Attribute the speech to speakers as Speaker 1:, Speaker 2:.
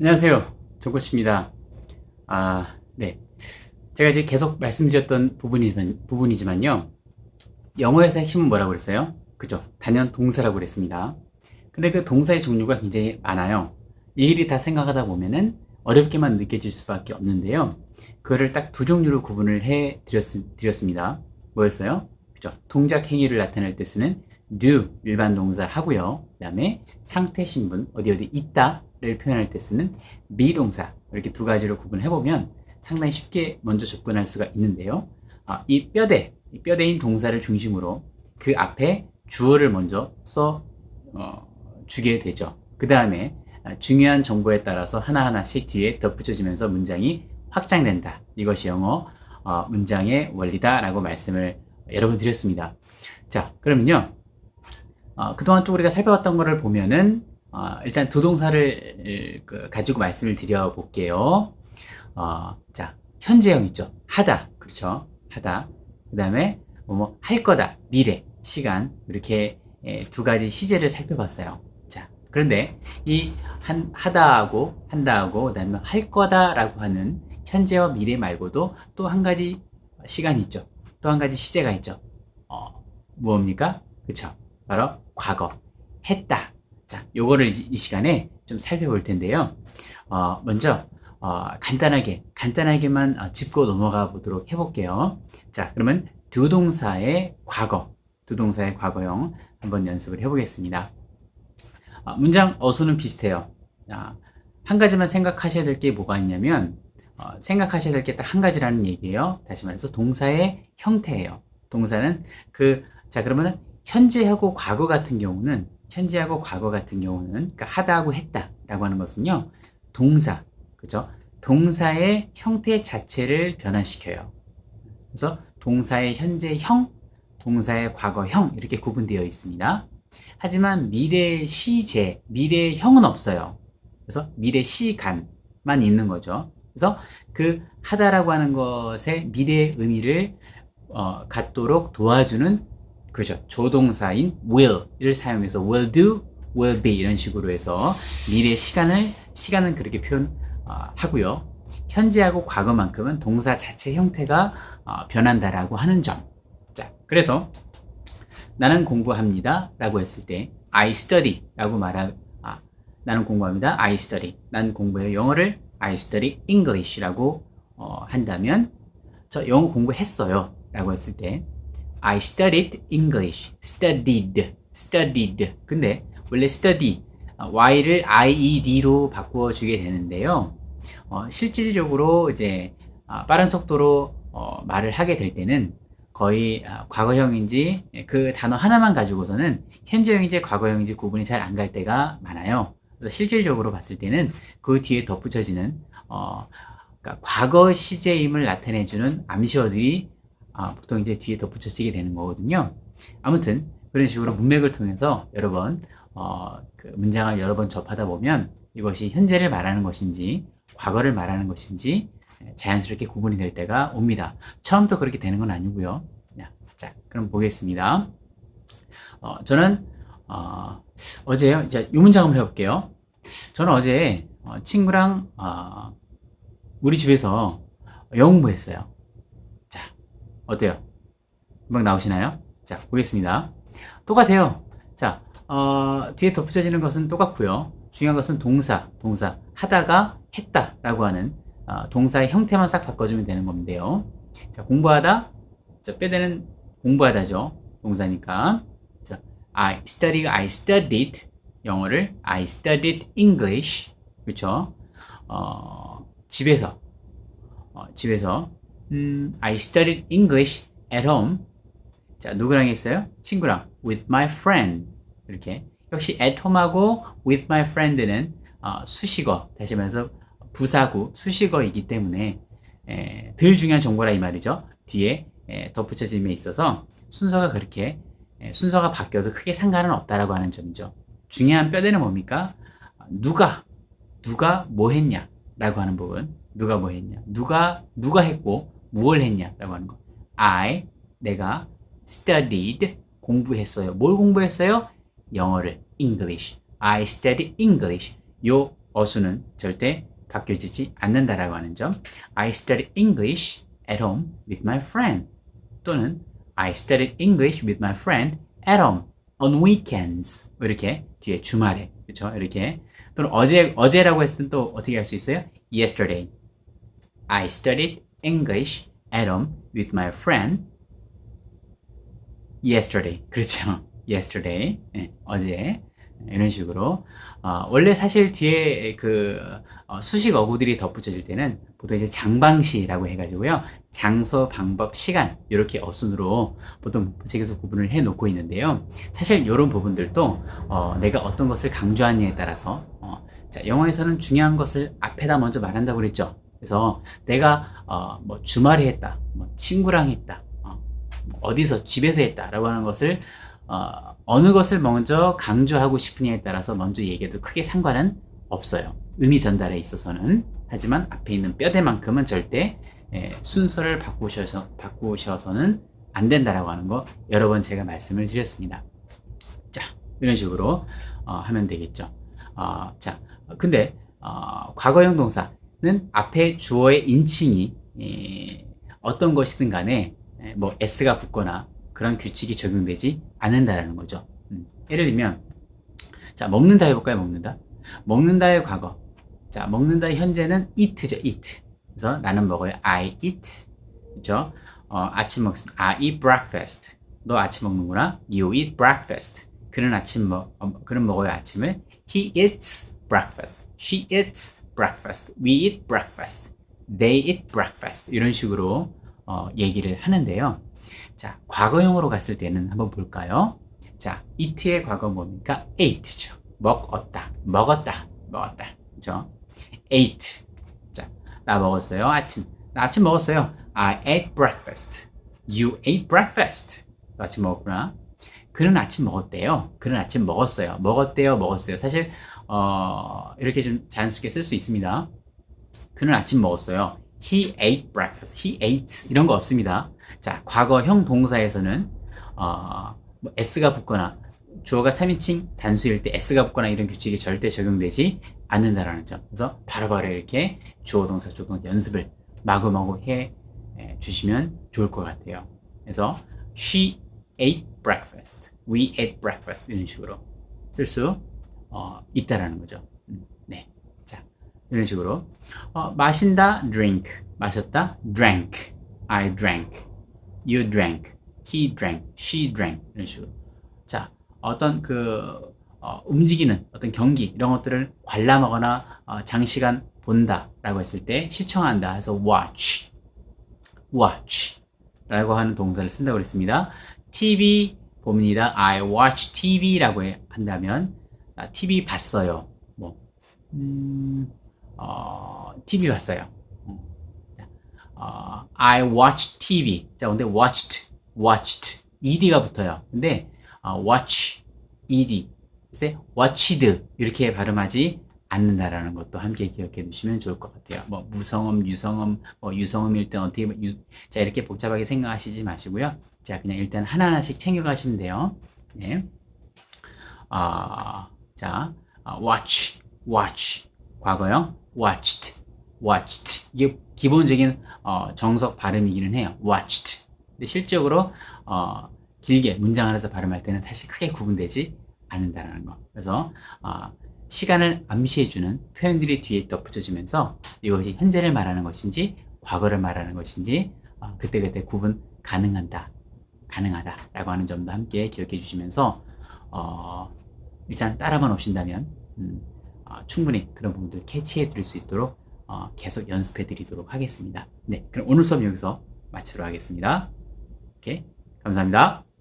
Speaker 1: 안녕하세요. 정코치입니다. 아, 네. 제가 이제 계속 말씀드렸던 부분이지만, 부분이지만요. 영어에서 핵심은 뭐라고 그랬어요? 그죠? 단연 동사라고 그랬습니다. 근데 그 동사의 종류가 굉장히 많아요. 일일이 다 생각하다 보면은 어렵게만 느껴질 수밖에 없는데요. 그거를 딱 두 종류로 구분을 해 드렸, 드렸습니다. 뭐였어요? 그죠? 동작 행위를 나타낼 때 쓰는 do 일반 동사 하고요. 그 다음에 상태 신분 어디 어디 있다 를 표현할 때 쓰는 비동사 이렇게 두 가지로 구분해 보면 상당히 쉽게 먼저 접근할 수가 있는데요. 아, 이 뼈대 이 뼈대인 동사를 중심으로 그 앞에 주어를 먼저 써 어, 주게 되죠. 그 다음에 중요한 정보에 따라서 하나하나씩 뒤에 덧붙여지면서 문장이 확장된다. 이것이 영어 어, 문장의 원리다라고 말씀을 여러 번 드렸습니다. 자, 그러면요. 어, 그동안 쭉 우리가 살펴봤던 거를 보면은 어, 일단 두 동사를 그, 가지고 말씀을 드려볼게요. 어, 자, 현재형 있죠. 하다. 그렇죠. 하다. 그 다음에 뭐할 거다. 미래, 시간 이렇게 에, 두 가지 시제를 살펴봤어요. 자, 그런데 이 한, 하다하고 한다하고 그 다음에 할 거다라고 하는 현재와 미래 말고도 또 한 가지 시간이 있죠. 또 한 가지 시제가 있죠. 어, 무엇입니까? 그쵸. 바로 과거. 했다. 자, 요거를 이, 이 시간에 좀 살펴볼 텐데요. 어, 먼저, 어, 간단하게, 간단하게만 어, 짚고 넘어가 보도록 해볼게요. 자, 그러면 두 동사의 과거, 두 동사의 과거형 한번 연습을 해보겠습니다. 어, 문장 어수는 비슷해요. 아, 한 가지만 생각하셔야 될 게 뭐가 있냐면, 어, 생각하셔야 될 게 딱 한 가지라는 얘기예요. 다시 말해서 동사의 형태예요. 동사는 그, 자, 그러면은 현재하고 과거 같은 경우는, 현재하고 과거 같은 경우는, 그러니까 하다하고 했다라고 하는 것은요, 동사, 그죠? 동사의 형태 자체를 변화시켜요. 그래서 동사의 현재형, 동사의 과거형, 이렇게 구분되어 있습니다. 하지만 미래 시제, 미래형은 없어요. 그래서 미래 시간만 있는 거죠. 그래서 그 하다라고 하는 것의 미래 의미를 어, 갖도록 도와주는 그죠 조동사인 will을 사용해서 will do, will be 이런 식으로 해서 미래 시간을 시간은 그렇게 표현하고요. 어, 현재하고 과거만큼은 동사 자체 형태가 어, 변한다라고 하는 점. 자, 그래서 나는 공부합니다. 라고 했을 때 I study 라고 말하, 아, 나는 공부합니다. I study. 난 공부해요. 영어를 I study English라고 어, 한다면 저 영어 공부했어요. 라고 했을 때 I studied English. studied. studied. 근데 원래 study y를 ied로 바꾸어 주게 되는데요. 어, 실질적으로 이제 아, 빠른 속도로 어, 말을 하게 될 때는 거의 아, 과거형인지 그 단어 하나만 가지고서는 현재형인지 과거형인지 구분이 잘 안 갈 때가 많아요. 그래서 실질적으로 봤을 때는 그 뒤에 덧붙여지는 어, 그러니까 과거 시제임을 나타내주는 암시어들이 아, 보통 이제 뒤에 덧붙여지게 되는 거거든요. 아무튼 그런 식으로 문맥을 통해서 여러 번 어, 그 문장을 여러 번 접하다 보면 이것이 현재를 말하는 것인지 과거를 말하는 것인지 자연스럽게 구분이 될 때가 옵니다. 처음부터 그렇게 되는 건 아니고요. 자, 그럼 보겠습니다. 어, 저는 어, 어제요. 이제 이 문장 한번 해볼게요. 저는 어제 어, 친구랑 어, 우리 집에서 영어 공부했어요. 자, 어때요? 금방 나오시나요? 자, 보겠습니다. 똑같아요. 자, 어, 뒤에 덧붙여지는 것은 똑같고요. 중요한 것은 동사, 동사 하다가 했다라고 하는 어, 동사의 형태만 싹 바꿔주면 되는 건데요. 자, 공부하다. 자, 빼대는 공부하다죠. 동사니까. 자, I study, I studied. 영어를 I studied English. 그쵸? 어, 집에서. 어, 집에서. 음, I studied English at home. 자, 누구랑 했어요? 친구랑. With my friend. 이렇게. 역시 at home하고 with my friend는 어, 수식어. 다시 말해서 부사구, 수식어이기 때문에 에, 덜 중요한 정보라 이 말이죠. 뒤에 에, 덧붙여짐에 있어서 순서가 그렇게 에, 순서가 바뀌어도 크게 상관은 없다라고 하는 점이죠. 중요한 뼈대는 뭡니까? 누가 누가 뭐 했냐 라고 하는 부분. 누가 뭐 했냐? 누가 누가 했고 무엇을 했냐 라고 하는 거. I 내가 studied 공부했어요. 뭘 공부했어요? 영어를 English. I studied English. 요 어수는 절대 바뀌어지지 않는다라고 하는 점. I studied English at home with my friend. 또는 I studied English with my friend at home on weekends. 이렇게 뒤에 주말에 그렇죠? 이렇게 또는 어제 어제라고 했을 땐 또 어떻게 할 수 있어요? Yesterday. I studied English at home with my friend yesterday. 그렇죠. yesterday. 네, 어제. 이런 식으로. 어, 원래 사실 뒤에 그 어, 수식 어구들이 덧붙여질 때는 보통 이제 장방시라고 해가지고요. 장소, 방법, 시간 이렇게 어순으로 보통 책에서 구분을 해 놓고 있는데요. 사실 이런 부분들도 어, 내가 어떤 것을 강조하느냐에 따라서 어, 자, 영어에서는 중요한 것을 앞에다 먼저 말한다고 그랬죠. 그래서 내가 어, 뭐 주말에 했다, 뭐 친구랑 했다, 어, 뭐 어디서 집에서 했다라고 하는 것을 어, 어느 것을 먼저 강조하고 싶으냐에 따라서 먼저 얘기해도 크게 상관은 없어요. 의미 전달에 있어서는 하지만 앞에 있는 뼈대만큼은 절대 예, 순서를 바꾸셔서 바꾸셔서는 안 된다라고 하는 거 여러 번 제가 말씀을 드렸습니다. 자 이런 식으로 어, 하면 되겠죠. 어, 자 근데 어, 과거형 동사는 앞에 주어의 인칭이 예, 어떤 것이든 간에 예, 뭐 s가 붙거나 그런 규칙이 적용되지 않는다라는 거죠. 음, 예를 들면 자 먹는다 해볼까요? 먹는다. 먹는다의 과거. 자 먹는다의 현재는 eat죠. eat. 그래서 나는 먹어요. I eat. 그죠? 어, 아침 먹습니다. I eat breakfast. 너 아침 먹는구나. You eat breakfast. 그는 아침 먹, 어, 그는 먹어요 아침을. He eats breakfast. She eats breakfast. We eat breakfast. They eat breakfast. 이런 식으로 어, 얘기를 하는데요. 자, 과거형으로 갔을 때는 한번 볼까요? 자, eat의 과거 뭡니까? ate죠. 먹었다. 먹었다. 먹었다. 그죠? ate. 자, 나 먹었어요. 아침. 나 아침 먹었어요. I ate breakfast. You ate breakfast. 너 아침 먹었구나. 그는 아침 먹었대요. 그는 아침 먹었어요. 먹었대요. 먹었어요. 사실 어, 이렇게 좀 자연스럽게 쓸 수 있습니다. 그는 아침 먹었어요. He ate breakfast. He ate 이런 거 없습니다. 자, 과거형 동사에서는 어, 뭐 s가 붙거나 주어가 3인칭 단수일 때 s가 붙거나 이런 규칙이 절대 적용되지 않는다라는 점. 그래서 바로바로 이렇게 주어 동사 동사 연습을 마구마구 해 주시면 좋을 것 같아요. 그래서 she ate breakfast. We ate breakfast 이런 식으로 쓸수 어, 있다라는 거죠. 음, 네. 자, 이런 식으로 어, 마신다 drink. 마셨다 drank. I drank. You drank. He drank. She drank. 이런 식으로. 자, 어떤 그 어, 움직이는 어떤 경기 이런 것들을 관람하거나 어, 장시간 본다라고 했을 때 시청한다 해서 watch, watch 라고 하는 동사를 쓴다고 그랬습니다. TV 봅니다. I watch TV라고 한다면 아, TV 봤어요. 뭐 음, 어, TV 봤어요. 어, I watched TV. 자, 근데 watched, watched, ed가 붙어요. 근데 어, watch, ed, 그래서 watched 이렇게 발음하지 않는다라는 것도 함께 기억해 두시면 좋을 것 같아요. 뭐 무성음, 유성음, 뭐 유성음일 때 어떻게 유, 자 이렇게 복잡하게 생각하시지 마시고요. 자 그냥 일단 하나하나씩 챙겨가시면 돼요. 네. 아, 자 아, watch, watch 과거형 watched, watched 이게 기본적인 어, 정석 발음이기는 해요. watched. 근데 실적으로 어, 길게 문장 안에서 발음할 때는 사실 크게 구분되지 않는다는 거. 그래서 어, 시간을 암시해주는 표현들이 뒤에 덧붙여지면서 이것이 현재를 말하는 것인지 과거를 말하는 것인지 어, 그때그때 구분 가능한다, 가능하다라고 하는 점도 함께 기억해 주시면서 어, 일단 따라만 오신다면 음, 어, 충분히 그런 부분들 캐치해 드릴 수 있도록 어, 계속 연습해 드리도록 하겠습니다. 네, 그럼 오늘 수업 여기서 마치도록 하겠습니다. 오케이, 감사합니다.